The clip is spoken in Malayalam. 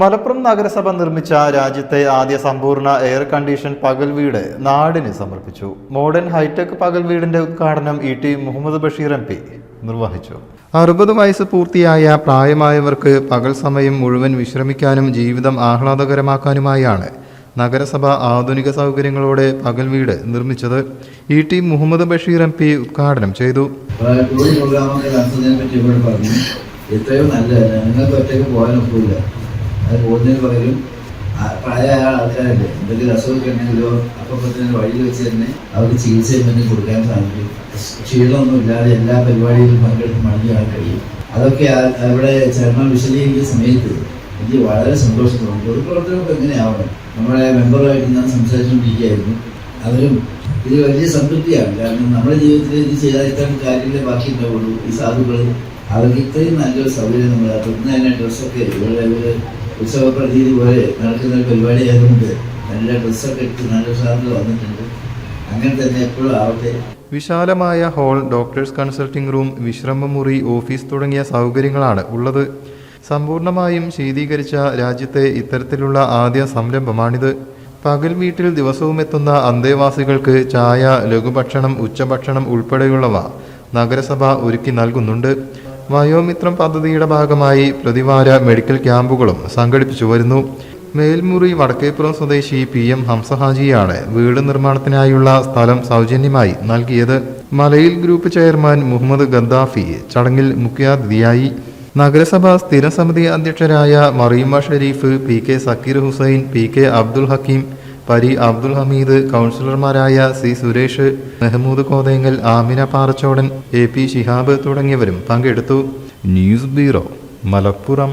മലപ്പുറം നഗരസഭ നിർമ്മിച്ച രാജ്യത്തെ ആദ്യ സമ്പൂർണ എയർ കണ്ടീഷൻ പകൽ വീട് നാടിന് സമർപ്പിച്ചു. മോഡേൺ ഹൈടെക് പകൽ വീടിന്റെ ഉദ്ഘാടനം E T Muhammad Basheer M P നിർവഹിച്ചു. അറുപത് വയസ്സ് പൂർത്തിയായ പ്രായമായവർക്ക് പകൽ സമയം മുഴുവൻ വിശ്രമിക്കാനും ജീവിതം ആഹ്ലാദകരമാക്കാനുമായാണ് നഗരസഭ ആധുനിക സൗകര്യങ്ങളോടെ പകൽ വീട് നിർമ്മിച്ചത് E T Muhammad Basheer M P ഉദ്ഘാടനം ചെയ്തു. എത്രയോ നല്ലതല്ല നിങ്ങൾക്ക് ഒറ്റയ്ക്ക് പോകാനൊക്കില്ല അത് പോകുന്നതിന് പകരം പ്രായ ആൾക്കാരല്ലേ? എന്തെങ്കിലും അസുഖമൊക്കെ ഉണ്ടെങ്കിലോ അപ്പം തന്നെ വഴിയിൽ വെച്ച് തന്നെ അവർക്ക് ചികിത്സയും തന്നെ കൊടുക്കാൻ സാധിക്കും. ക്ഷീണമൊന്നും ഇല്ലാതെ എല്ലാ പരിപാടിയിലും പങ്കെടുത്ത് മടങ്ങിയാൽ കഴിയും. അതൊക്കെ അവിടെ ചരണം വിശദീകരിക്കുന്ന സമയത്ത് എനിക്ക് വളരെ സന്തോഷം തോന്നി. പൊതുപ്രവർത്തനമൊക്കെ എങ്ങനെയാവണം നമ്മുടെ മെമ്പറുമായിട്ട് ഞാൻ സംസാരിച്ചുകൊണ്ടിരിക്കുകയായിരുന്നു. അവരും ഇത് വലിയ സംതൃപ്തിയാണ്. കാരണം നമ്മുടെ ജീവിതത്തിൽ ഇത് ചെയ്താൽ ഇത്തരം കാര്യങ്ങളെ ബാക്കി ഉണ്ടാവുള്ളൂ. ഈ സാധുക്കൾ അവർക്ക് ഇത്രയും നല്ലൊരു സൗകര്യം നമ്മൾ തന്നെ ഡ്രസ്സൊക്കെ ഒരു ഉത്സവ പ്രതീതി പോലെ നടക്കുന്ന പരിപാടി ആയതുകൊണ്ട് നല്ല ഡ്രസ്സൊക്കെ ഇട്ട് നല്ല സാധനങ്ങൾ വന്നിട്ടുണ്ട്. അങ്ങനെ തന്നെ എപ്പോഴും ആവട്ടെ. വിശാലമായ ഹോൾ ഡോക്ടേഴ്സ് കൺസൾട്ടിംഗ് റൂം വിശ്രമമുറി ഓഫീസ് തുടങ്ങിയ സൗകര്യങ്ങളാണ് ഉള്ളത്. സമ്പൂർണമായും ശീതീകരിച്ച രാജ്യത്തെ ഇത്തരത്തിലുള്ള ആദ്യ സംരംഭമാണിത്. പകൽ വീട്ടിൽ ദിവസവും എത്തുന്ന അന്തേവാസികൾക്ക് ചായ ലഘുഭക്ഷണം ഉച്ചഭക്ഷണം ഉൾപ്പെടെയുള്ളവ നഗരസഭ ഒരുക്കി നൽകുന്നുണ്ട്. വയോമിത്രം പദ്ധതിയുടെ ഭാഗമായി പ്രതിവാര മെഡിക്കൽ ക്യാമ്പുകളും സംഘടിപ്പിച്ചു വരുന്നു. മേൽമുറി വടക്കേപ്പുറം സ്വദേശി പി എം ഹംസഹാജിയാണ് വീട് നിർമ്മാണത്തിനായുള്ള സ്ഥലം സൗജന്യമായി നൽകിയത്. മലയിൽ ഗ്രൂപ്പ് ചെയർമാൻ മുഹമ്മദ് ഗദ്ദാഫി ചടങ്ങിൽ മുഖ്യാതിഥിയായി. നഗരസഭാ സ്ഥിരസമിതി അധ്യക്ഷരായ Mareema Sharif P K Zakir Hussain P K Abdul Hakeem Pari Abdul Hameed കൗൺസിലർമാരായ C Suresh Mehmood Kothengal Amina Parachodan A P Shihab തുടങ്ങിയവരും പങ്കെടുത്തു. News bureau Malappuram.